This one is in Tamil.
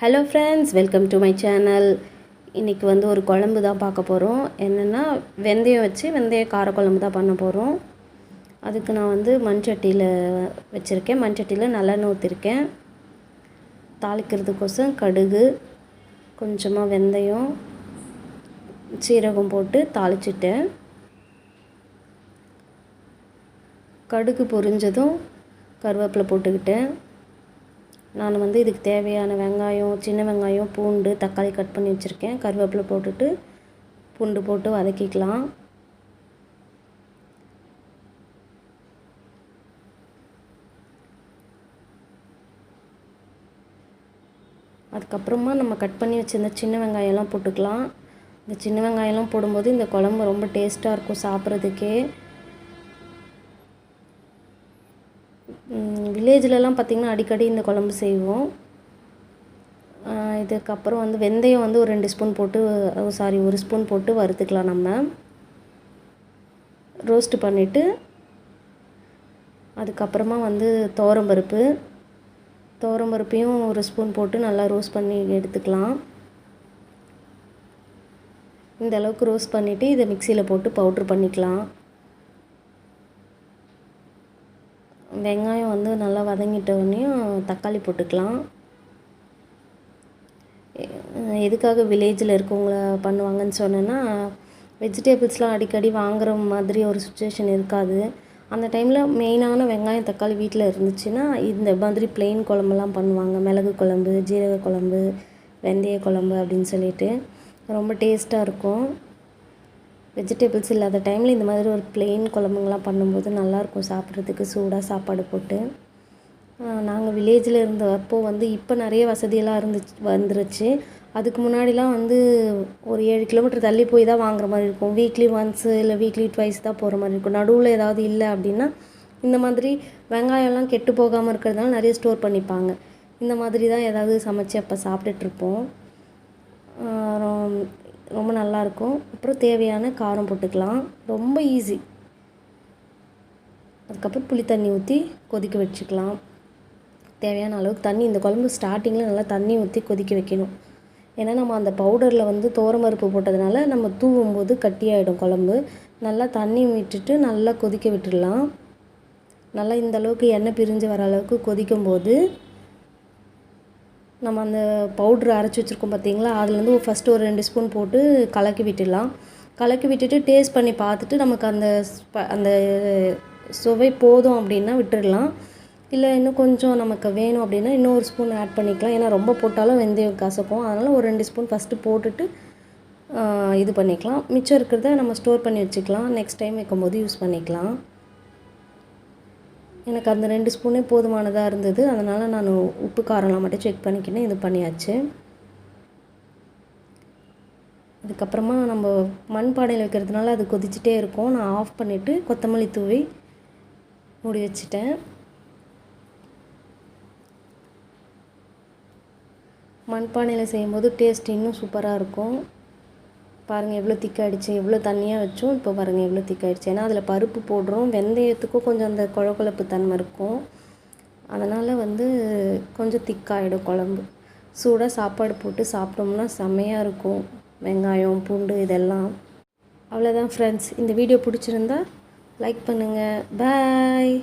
Hello friends welcome to my channel இன்றைக்கி வந்து ஒரு குழம்பு தான் பார்க்க போகிறோம் என்னென்னா வெந்தயம் வச்சு வெந்தய காரக்குழம்பு தான் பண்ண போகிறோம் அதுக்கு நான் வந்து மண்சட்டியில் வச்சுருக்கேன். மண்சட்டியில் நல்லெண்ணெய் ஊற்றிருக்கேன் தாளிக்கிறதுக்கோசம் கடுகு கொஞ்சமாக வெந்தயம் சீரகம் போட்டு தாளிச்சிட்டேன். கடுகு பொரிஞ்சதும் கருவேப்பிலை போட்டுக்கிட்டேன். நான் வந்து இதுக்கு தேவையான வெங்காயம் சின்ன வெங்காயம் பூண்டு தக்காளி கட் பண்ணி வச்சுருக்கேன். கருவேப்பிலை போட்டுட்டு பூண்டு போட்டு வதக்கிக்கலாம். அதுக்கப்புறமா நம்ம கட் பண்ணி வச்சுருந்த சின்ன வெங்காயம்லாம் போட்டுக்கலாம். இந்த சின்ன வெங்காயம்லாம் போடும்போது இந்த குழம்பு ரொம்ப டேஸ்ட்டாக இருக்கும் சாப்பிட்றதுக்கே. வில்லேஜ்லலாம் பார்த்திங்கன்னா அடிக்கடி இந்த குழம்பு செய்வோம். இதுக்கப்புறம் வந்து வெந்தயம் வந்து ஒரு ரெண்டு ஸ்பூன் போட்டு சாரி ஒரு ஸ்பூன் போட்டு வறுத்துக்கலாம் நம்ம. ரோஸ்ட்டு பண்ணிவிட்டு அதுக்கப்புறமா வந்து துவரம்பருப்பு துவரம்பருப்பையும் ஒரு ஸ்பூன் போட்டு நல்லா ரோஸ்ட் பண்ணி எடுத்துக்கலாம். இந்த அளவுக்கு ரோஸ்ட் பண்ணிவிட்டு இதை மிக்சியில் போட்டு பவுட்ரு பண்ணிக்கலாம். வெங்காயம் வந்து நல்லா வதங்கிட்டோடனையும் தக்காளி போட்டுக்கலாம். எதுக்காக வில்லேஜில் இருக்கவங்கள பண்ணுவாங்கன்னு சொன்னேன்னா வெஜிடபிள்ஸ்லாம் அடிக்கடி வாங்குற மாதிரி ஒரு சுச்சுவேஷன் இருக்காது. அந்த டைமில் மெயினான வெங்காயம் தக்காளி வீட்டில் இருந்துச்சுன்னா இந்த மாதிரி பிளெயின் குழம்புலாம் பண்ணுவாங்க. மிளகு குழம்பு ஜீரக குழம்பு வெந்தய குழம்பு அப்படின்னு சொல்லிட்டு. ரொம்ப டேஸ்ட்டாக இருக்கும். வெஜிடபிள்ஸ் இல்லாத டைமில் இந்த மாதிரி ஒரு பிளெயின் குழம்புங்களாம் பண்ணும்போது நல்லாயிருக்கும் சாப்பிட்றதுக்கு சூடாக சாப்பாடு போட்டு. நாங்கள் வில்லேஜில் இருந்தப்போ வந்து இப்போ நிறைய வசதியெல்லாம் இருந்துச்சு வந்துருச்சு. அதுக்கு முன்னாடிலாம் வந்து ஒரு ஏழு கிலோமீட்டர் தள்ளி போய் தான் வாங்குற மாதிரி இருக்கும். வீக்லி ஒன்ஸு இல்லை வீக்லி ட்வைஸ் தான் போகிற மாதிரி இருக்கும். நடுவில் ஏதாவது இல்லை அப்படின்னா இந்த மாதிரி வெங்காயம்லாம் கெட்டு போகாமல் இருக்கிறதுனால நிறைய ஸ்டோர் பண்ணிப்பாங்க. இந்த மாதிரி தான் ஏதாவது சமைச்சு அப்போ சாப்பிட்டுட்ருப்போம் ரொம்ப நல்லாயிருக்கும் அப்புறம் தேவையான காரம் போட்டுக்கலாம். ரொம்ப ஈஸி அதுக்கப்புறம் புளி தண்ணி ஊற்றி கொதிக்க வச்சுக்கலாம். தேவையான அளவுக்கு தண்ணி இந்த குழம்பு ஸ்டார்டிங்கில் நல்லா தண்ணி ஊற்றி கொதிக்க வைக்கணும். ஏன்னா நம்ம அந்த பவுடரில் வந்து தோரமருப்பு போட்டதுனால நம்ம தூவும் போது கட்டியாயிடும் குழம்பு. நல்லா தண்ணி விட்டுட்டு நல்லா கொதிக்க விட்டுடலாம். நல்லா இந்த அளவுக்கு எண்ணெய் பிரிஞ்சு வர அளவுக்கு கொதிக்கும் போது நம்ம அந்த பவுட்ரு அரைச்சி வச்சுருக்கோம் பார்த்தீங்களா அதுலேருந்து ஃபஸ்ட்டு ஒரு ரெண்டு ஸ்பூன் போட்டு கலக்கி விட்டுடலாம். கலக்கி விட்டுட்டு டேஸ்ட் பண்ணி பார்த்துட்டு நமக்கு அந்த அந்த சுவை போதும் அப்படின்னா விட்டுடலாம். இல்லை இன்னும் கொஞ்சம் நமக்கு வேணும் அப்படின்னா இன்னொரு ஸ்பூன் ஆட் பண்ணிக்கலாம். ஏன்னா ரொம்ப போட்டாலும் வெந்தயம் கசக்கும். அதனால் ஒரு ரெண்டு ஸ்பூன் ஃபஸ்ட்டு போட்டுட்டு இது பண்ணிக்கலாம். மிச்சம் இருக்கிறத நம்ம ஸ்டோர் பண்ணி வச்சுக்கலாம். நெக்ஸ்ட் டைம் வைக்கும்போது யூஸ் பண்ணிக்கலாம். எனக்கு அந்த ரெண்டு ஸ்பூனே போதுமானதாக இருந்தது. அதனால் நான் உப்பு காரம்லாம் மட்டும் செக் பண்ணிக்கினேன். இது பண்ணியாச்சு. அதுக்கப்புறமா நம்ம மண் பானையில் வைக்கிறதுனால அது கொதிச்சுட்டே இருக்கும். நான் ஆஃப் பண்ணிவிட்டு கொத்தமல்லி தூவி மூடி வச்சுட்டேன். மண்பானையில் செய்யும்போது டேஸ்ட் இன்னும் சூப்பராக இருக்கும். பாருங்கள் எவ்வளோ திக்காயிடுச்சு எவ்வளோ தண்ணியாக வச்சோம் இப்போ பாருங்கள் எவ்வளோ திக்காயிடுச்சு. ஏன்னா அதில் பருப்பு போடுறோம் வெந்தயத்துக்கும் கொஞ்சம் அந்த குழக்குழப்பு தன்மை இருக்கும். அதனால் வந்து கொஞ்சம் திக்காயிடும் குழம்பு. சூடாக சாப்பாடு போட்டு சாப்பிட்டோம்னா செம்மையாக இருக்கும். வெங்காயம் பூண்டு இதெல்லாம். அவ்வளோதான் ஃப்ரெண்ட்ஸ் இந்த வீடியோ பிடிச்சிருந்தா லைக் பண்ணுங்கள் பாய்